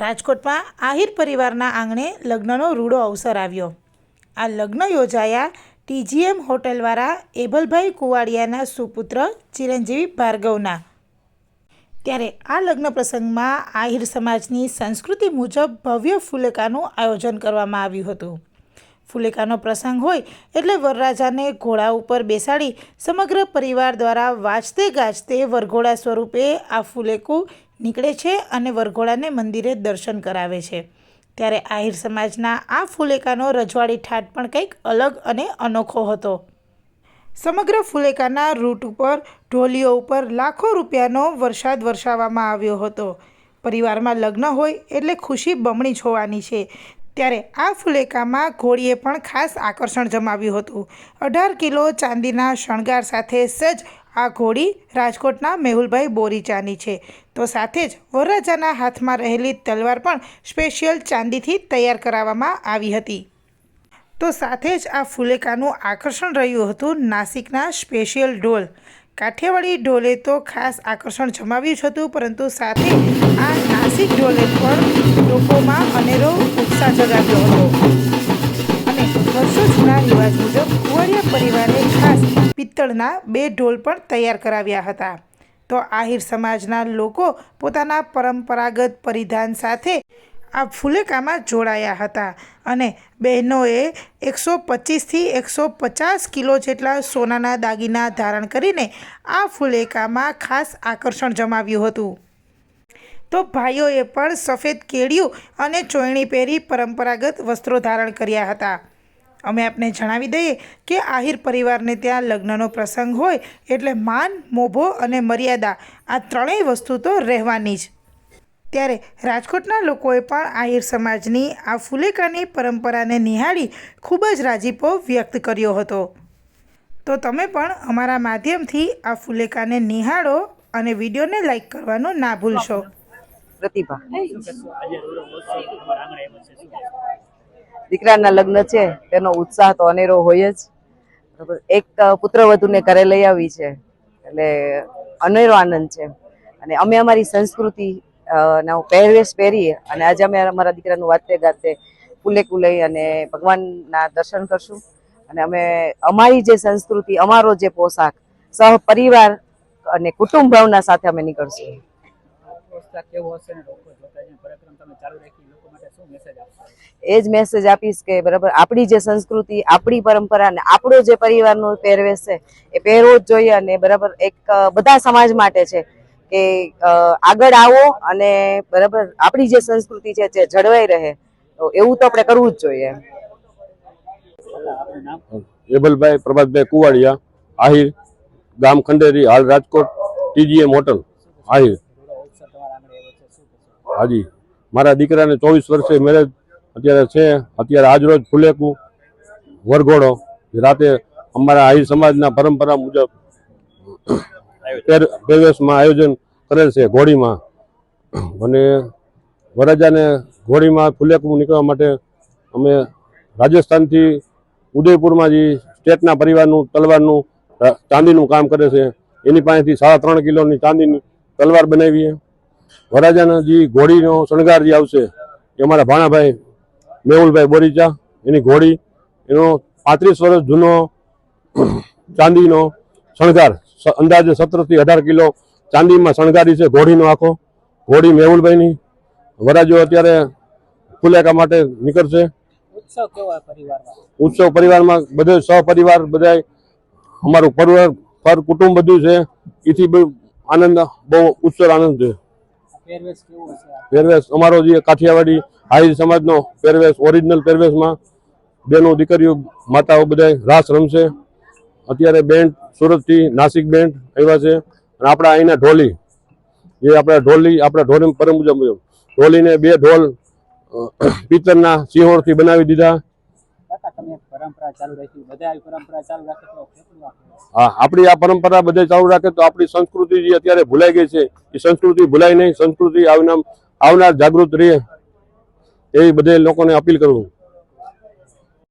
રાજકોટમાં આહિર પરિવારના આંગણે લગ્નનો રૂડો અવસર આવ્યો. આ લગ્ન યોજાયા ટીજીએમ હોટલવાળા એબલભાઈ કુવાડિયાના સુપુત્ર ચિરંજીવી ભાર્ગવના. ત્યારે આ લગ્ન પ્રસંગમાં આહિર સમાજની સંસ્કૃતિ મુજબ ભવ્ય ફુલેકાનું આયોજન કરવામાં આવ્યું હતું. ફુલેકાનો પ્રસંગ હોય એટલે વરરાજાને ઘોડા ઉપર બેસાડી સમગ્ર પરિવાર દ્વારા વાજતે ગાજતે વરઘોડા સ્વરૂપે આ ફુલેકું નીકળે છે અને વરઘોડાને મંદિરે દર્શન કરાવે છે. ત્યારે આહિર સમાજના આ ફુલેકાનો રજવાડી ઠાટ પણ કંઈક અલગ અને અનોખો હતો. સમગ્ર ફુલેકાના રૂટ ઉપર, ઢોલીઓ ઉપર લાખો રૂપિયાનો વરસાદ વરસાવવામાં આવ્યો હતો. પરિવારમાં લગ્ન હોય એટલે ખુશી બમણી જોવાની છે. ત્યારે આ ફુલેકામાં ઘોડીએ પણ ખાસ આકર્ષણ જમાવ્યું હતું. અઢાર કિલો ચાંદીના શણગાર સાથે સજ્જ આ ઘોડી રાજકોટના મેહુલભાઈ બોરીચાની છે. તો સાથે જ વરરાજાના હાથમાં રહેલી તલવાર પણ સ્પેશિયલ ચાંદીથી તૈયાર કરાવવામાં આવી હતી. તો સાથે જ આ ફુલેકાનું આકર્ષણ રહ્યું હતું નાસિકના સ્પેશિયલ ઢોલ કાઠિયાવાડી ઢોલે તો ખાસ આકર્ષણ જમાવ્યું જ હતું, પરંતુ સાથે આ નાસિક ઢોલે પણ લોકોમાં અનેરો ઉત્સાહ જગાવ્યો હતો. અને વર્ષો જૂના રિવાજ મુજબ કુંવરિયા પરિવારે ખાસ પિત્તળના બે ઢોલ પણ તૈયાર કરાવ્યા હતા. તો આહિર સમાજના લોકો પોતાના પરંપરાગત પરિધાન સાથે આ ફુલેકામાં જોડાયા હતા અને બહેનોએ એકસો પચીસથી એકસો પચાસ કિલો જેટલા સોનાના દાગીના ધારણ કરીને આ ફુલેકામાં ખાસ આકર્ષણ જમાવ્યું હતું. તો ભાઈઓએ પણ સફેદ કેળિયું અને ચોયણી પહેરી પરંપરાગત વસ્ત્રો ધારણ કર્યા હતા. અમે આપને જણાવી દઈએ કે આહિર પરિવારને ત્યાં લગ્નનો પ્રસંગ હોય એટલે માન, મોભો અને મર્યાદા આ ત્રણેય વસ્તુ તો રહેવાની જ. ત્યારે રાજકોટના લોકોએ પણ આહિર સમાજની આ ફુલેકાની પરંપરાને નિહાળી ખૂબ જ રાજીપો વ્યક્ત કર્યો હતો. તો તમે પણ અમારા માધ્યમથી આ ફુલેકાને નિહાળો અને વિડીયોને લાઈક કરવાનું ના ભૂલશો. પ્રતિભા. દીકરાના લગ્ન છે, તેનો ઉત્સાહ તો અનેરો હોય જ. એક પુત્રવધુને ઘરે લઈ આવી છે. એટલે અનેરો આનંદ છે. અને અમે અમારી સંસ્કૃતિ નો પહેરવેશ પહેરીએ અને આજે અમે અમારા દીકરાનું વાતે ગાતે કુલે કુલે અને ભગવાનના દર્શન કરશું. અને અમે અમારી જે સંસ્કૃતિ અમારો જે પોશાક સહ પરિવાર અને કુટુંબ ભાવના સાથે અમે નીકળશું. એ જ મેસેજ આપીશ? કે બરાબર આપણી જે સંસ્કૃતિ આપણી પરંપરા અને આપણો જે પરિવારનો પહેરવેશ છે એ પહેરવો જ જોઈએ અને બરાબર એક બધા સમાજ માટે છે. કે આગળ આવો અને બરાબર આપણી જે સંસ્કૃતિ છે તે જળવાઈ રહે. તો એવું તો આપણે કરવું જ જોઈએ. એબલભાઈ પ્રભાતભાઈ કુવાડિયા, આહિર, ગામ ખંડેરી, હાલ રાજકોટ ટીજીએમ હોટલ આહિર. હાજી. મારા દીકરાને ચોવીસ વર્ષે મેરેજ અત્યારે છે. અત્યારે આજરોજ ફુલેકું, વરઘોડો. રાતે અમારા આહિર સમાજના પરંપરા મુજબ પહેરવેશમાં આયોજન કરેલ છે ઘોડીમાં. અને વરરાજાને ઘોડીમાં ફુલેકું નીકળવા માટે અમે રાજસ્થાનથી ઉદયપુરમાં જે સ્ટેટના પરિવારનું તલવારનું ચાંદીનું કામ કરે છે, એની પાસેથી સાડા ત્રણ કિલોની ચાંદીની તલવાર બનાવીએ. વરાજાના જે ઘોડીનો શણગાર જે આવશે, એ અમારા ભાણાભાઈ મેહુલભાઈ બોરીચા, એની ઘોડી, એનો પાંત્રીસ વર્ષ જૂનો ચાંદીનો શણગાર અંદાજે સત્તરથી અઢાર કિલો ચાંદીમાં શણગારી છે ઘોડીનો આખો. ઘોડી મેહુલભાઈની. વરાજો અત્યારે ફુલેકા માટે નીકળશે. ઉત્સવ પરિવારમાં? બધે સહપરિવાર બધાય અમારું પરિવાર ફર કુટુંબ બધું છે. એથી બહુ આનંદ બહુ ઉત્સવ આનંદ છે. પહેરવેશ અમારો જે કાઠિયાવાડી હાઈ સમાજનો પહેરવેશ ઓરિજિનલ પહેરવેશમાં બેનો દીકરીઓ માતાઓ બધા રાસ રમશે. અત્યારે બેન્ડ સુરતથી નાસિક બેન્ડ આવ્યા છે. અને આપણા અહીંના ઢોલી જે આપણા ઢોલી આપણા ઢોલી પરમ મુજબ મુજબ. ઢોલીને બે ઢોલ પિત્તરના સિંહોરથી બનાવી દીધા. હા આપણી આ પરંપરા બધે ચાલુ રાખે તો આપણી સંસ્કૃતિ જે અત્યારે ભૂલાઈ ગઈ છે એ સંસ્કૃતિ ભૂલાય નહીં. સંસ્કૃતિ આવનાર આવનાર જાગૃત રહે. એવી બધે લોકોને અપીલ કરું